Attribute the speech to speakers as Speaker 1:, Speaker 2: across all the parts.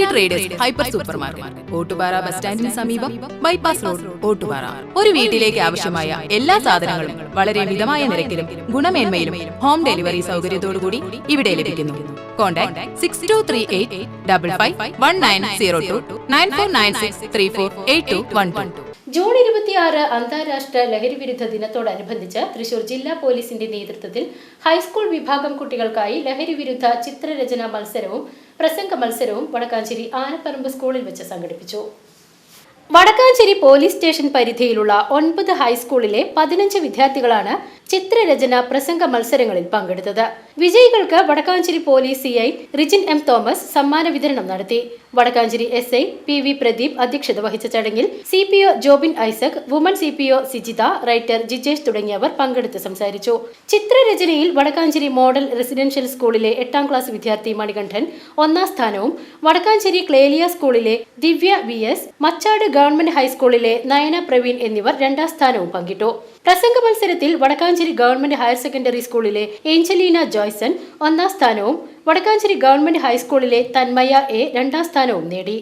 Speaker 1: Pattambi traders hyper super market Ottupara bus സ്റ്റാൻഡിന് സമീപം bypass road Ottupara. ഒരു വീട്ടിലേക്ക് ആവശ്യമായ എല്ലാ സാധനങ്ങളും വളരെ മിതമായ നിരക്കിലും ഗുണമേന്മയിലും ഹോം ഡെലിവറി സൗകര്യത്തോടുകൂടി ഇവിടെ ലഭിക്കുന്നു. Contact six two three eight double five one nine zero two nine four nine six three four eight two one two
Speaker 2: June ഇരുപത്തിയാറ് അന്താരാഷ്ട്ര ലഹരിവിരുദ്ധ ദിനത്തോടനുബന്ധിച്ച് തൃശൂർ ജില്ലാ പോലീസിന്റെ നേതൃത്വത്തിൽ ഹൈസ്കൂൾ വിഭാഗം കുട്ടികൾക്കായി ലഹരിവിരുദ്ധ ചിത്രരചന മത്സരവും പ്രസംഗ മത്സരവും വടക്കാഞ്ചേരി ആനപ്പറമ്പ് സ്കൂളിൽ വെച്ച് സംഘടിപ്പിച്ചു. വടക്കാഞ്ചേരി പോലീസ് സ്റ്റേഷൻ പരിധിയിലുള്ള ഒൻപത് ഹൈസ്കൂളിലെ പതിനഞ്ച് വിദ്യാർത്ഥികളാണ് ചിത്രരചന പ്രസംഗ മത്സരങ്ങളിൽ പങ്കെടുത്തത്. വിജയികൾക്ക് Vadakkanchery police CI Rijin M Thomas സമ്മാന വിതരണം നടത്തി. Vadakkanchery S I P V Pradeep അധ്യക്ഷത വഹിച്ച ചടങ്ങിൽ C P O Jobin Isaac woman C P O Sijitha writer Jijesh തുടങ്ങിയവർ പങ്കെടുത്ത് സംസാരിച്ചു. ചിത്രരചനയിൽ വടക്കാഞ്ചേരി മോഡൽ റെസിഡൻഷ്യൽ സ്കൂളിലെ എട്ടാം ക്ലാസ് വിദ്യാർത്ഥി മണികണ്ഠൻ ഒന്നാം സ്ഥാനവും വടക്കാഞ്ചേരി ക്ലേലിയ സ്കൂളിലെ Divya V S Machad government ഹൈസ്കൂളിലെ നയന പ്രവീൺ എന്നിവർ രണ്ടാം സ്ഥാനവും പങ്കിട്ടു. പ്രസംഗ മത്സരത്തിൽ വടക്കാഞ്ചേരി ഗവൺമെന്റ് ഹയർ സെക്കൻഡറി സ്കൂളിലെ ഏഞ്ചലീന ജോയ്സൺ ഒന്നാം സ്ഥാനവും വടക്കാഞ്ചേരി ഗവൺമെന്റ് ഹൈസ്കൂളിലെ തന്മയ എ രണ്ടാം സ്ഥാനവും നേടി.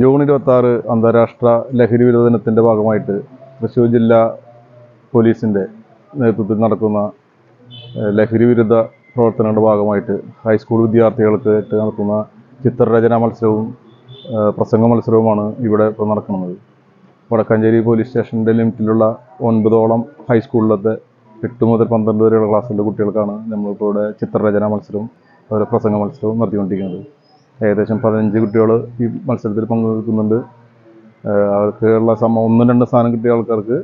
Speaker 3: ജൂൺ ഇരുപത്തി ആറ് അന്താരാഷ്ട്ര ലഹരി വിരോധ ദിനത്തിന്റെ ഭാഗമായിട്ട് തൃശ്ശൂർ ജില്ലാ പോലീസിന്റെ നേതൃത്വത്തിൽ നടക്കുന്ന ലഹരി വിരുദ്ധ പ്രവർത്തനങ്ങളുടെ ഭാഗമായിട്ട് ഹൈസ്കൂൾ വിദ്യാർത്ഥികൾക്ക് നടത്തുന്ന ചിത്രരചനാ മത്സരവും പ്രസംഗ മത്സരവുമാണ് ഇവിടെ ഇപ്പോൾ നടക്കുന്നത്. വടക്കാഞ്ചേരി പോലീസ് സ്റ്റേഷന്റെ ലിമിറ്റിലുള്ള ഒൻപതോളം ഹൈസ്കൂളിലത്തെ എട്ട് മുതൽ പന്ത്രണ്ട് വരെയുള്ള ക്ലാസ്സിലെ കുട്ടികൾക്കാണ് നമ്മളിപ്പോൾ ഇവിടെ ചിത്രരചന മത്സരവും അതുപോലെ പ്രസംഗ മത്സരവും നടത്തിക്കൊണ്ടിരിക്കുന്നത്. ഏകദേശം പതിനഞ്ച് കുട്ടികൾ ഈ മത്സരത്തിൽ പങ്കെടുക്കുന്നുണ്ട്. അവർക്ക് അവർക്കുള്ള സമ ഒന്നും രണ്ട് സ്ഥാനം കിട്ടിയ ആൾക്കാർക്ക്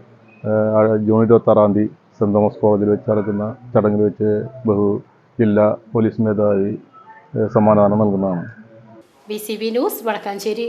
Speaker 3: ജൂൺ ഇരുപത്തി ആറാം തീയതി സെന്റ് തോമസ് കോളേജിൽ വെച്ച് നടക്കുന്ന ചടങ്ങിൽ വെച്ച് ബഹു ജില്ലാ പോലീസ് മേധാവി സമ്മാനദാനം നൽകുന്നതാണ്.
Speaker 2: B C B news Vadakkanchery.